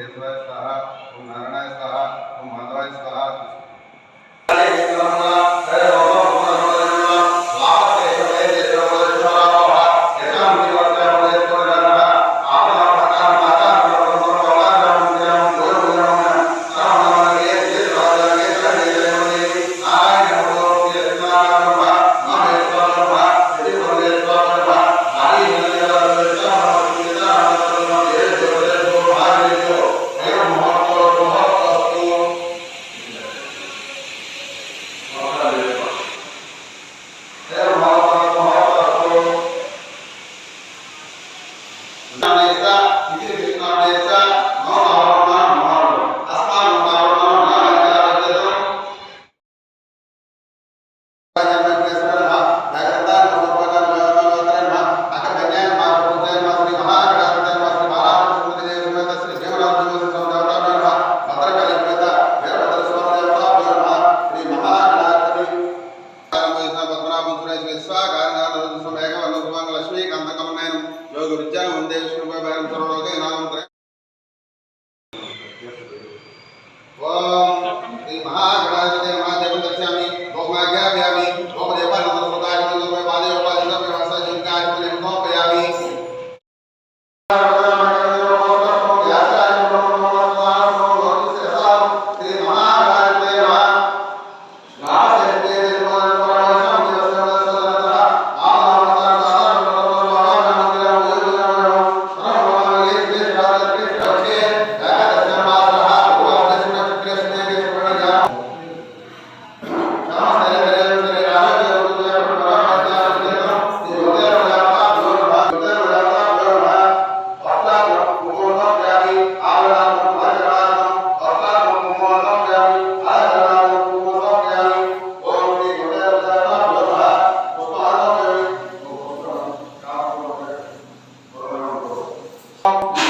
केशवाय स्वाहा ओम नारायणाय स्वाहा ओम माधवाय स्वाहा ಗುರುಜ ಒಂದೇ ಸ್ವರೂಪ ಬೇರೆ ತರೋಳಗೆ ನಾವು Thank you.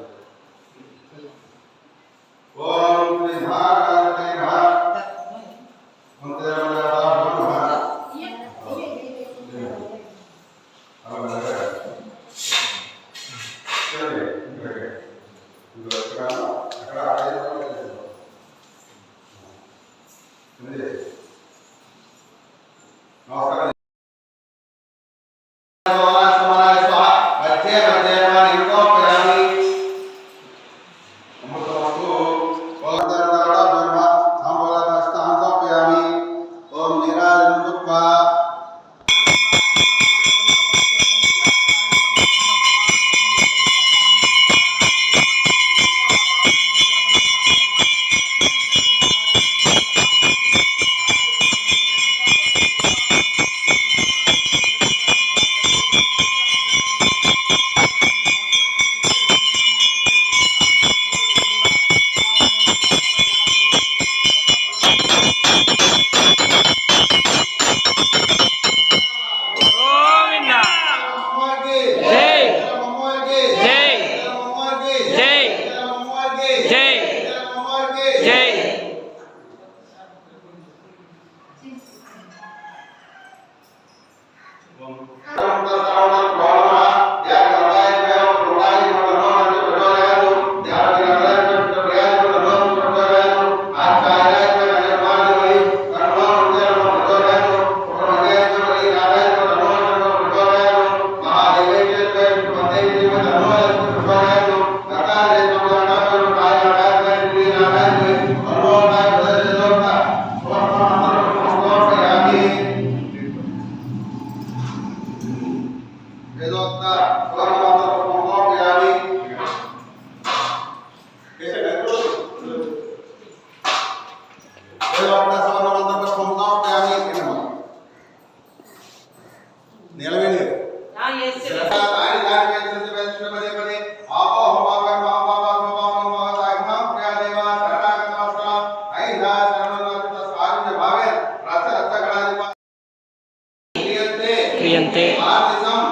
నమస్కారం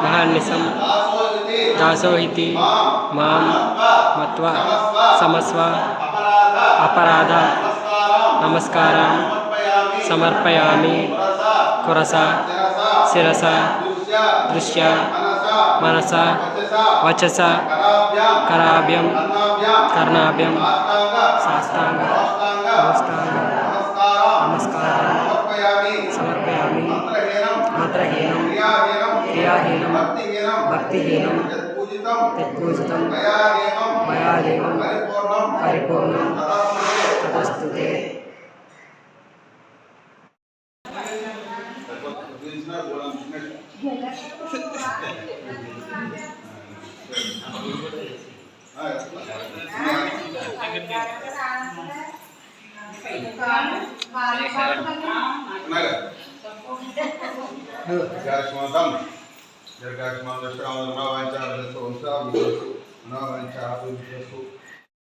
మహానిసం దాసోయితి దాసోహితి మాం మత్వా సమస్వ అపరాధ నమస్కారం సమర్పయామి కురస శిరస దృశ్య మనస వచస కరాభ్యాం కర్ణాభ్యాం సాష్టాంగ నమస్కారం నమస్కారం సమర్పయామి మంత్రహీనం क्रियाहीनं भक्तिहीनं तत्पूजितं मयादेवं परिपूर्णं ततस्तु ते Thank you. పరిపూర్ణం పరిపూర్ణం తదస్తుతే తదస్తుతే దీర్ఘాయుష్మంతం దీర్ఘాయుష్మంతం